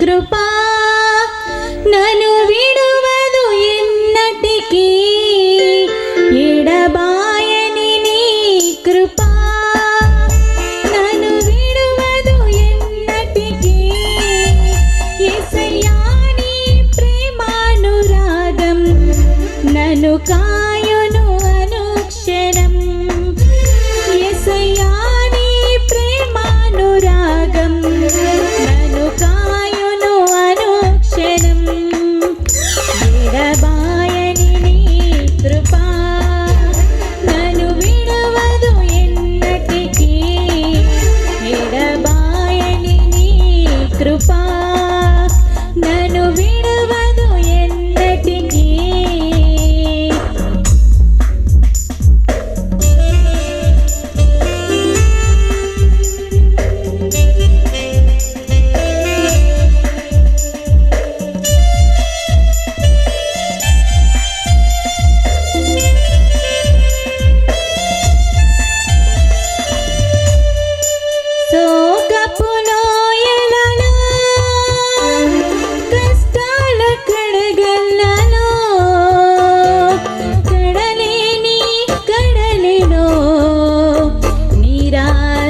కృపా నను Bye.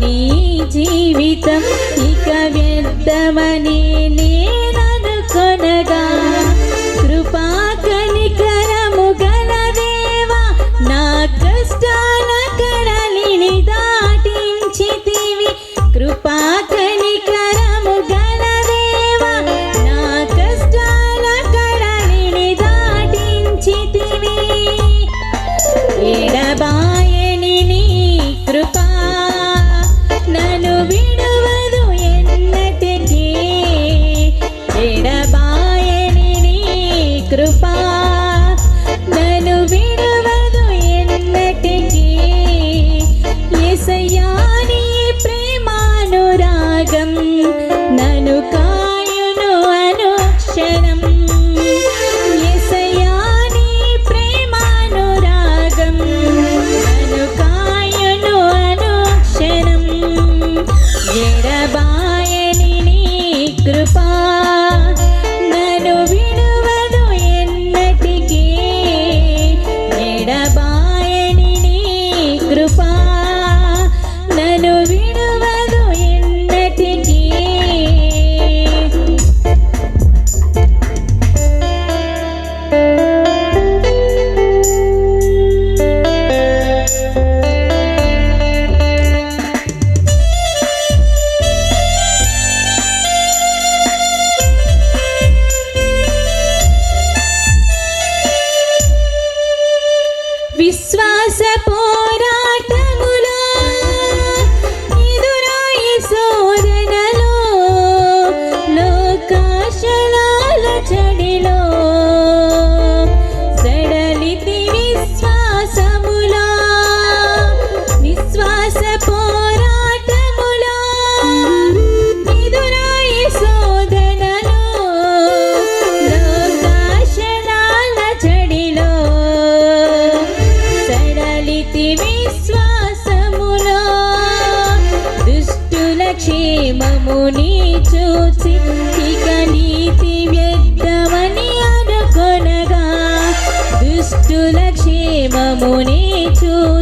నీ జీవితం ఇక వ్యర్థమని నేననుకొనగా కృపా కనికరము గల నా క్షేమము నీ చూసి ఇక నీతి వ్యక్తమని అనుకొనగా దుష్టుల క్షేమము నీ చూసి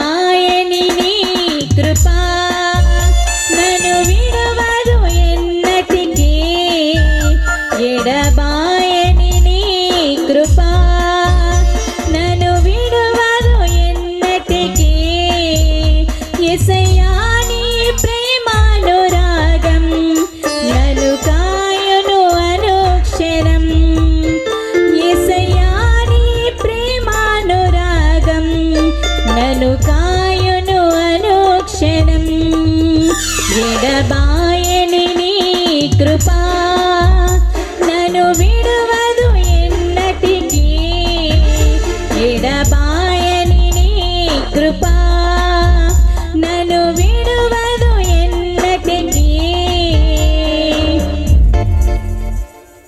కాయని నీ కృపా ఎడబాయని నీ కృపా. నను విడవదు ఎన్నటికి. ఎడబాయని నీ కృపా.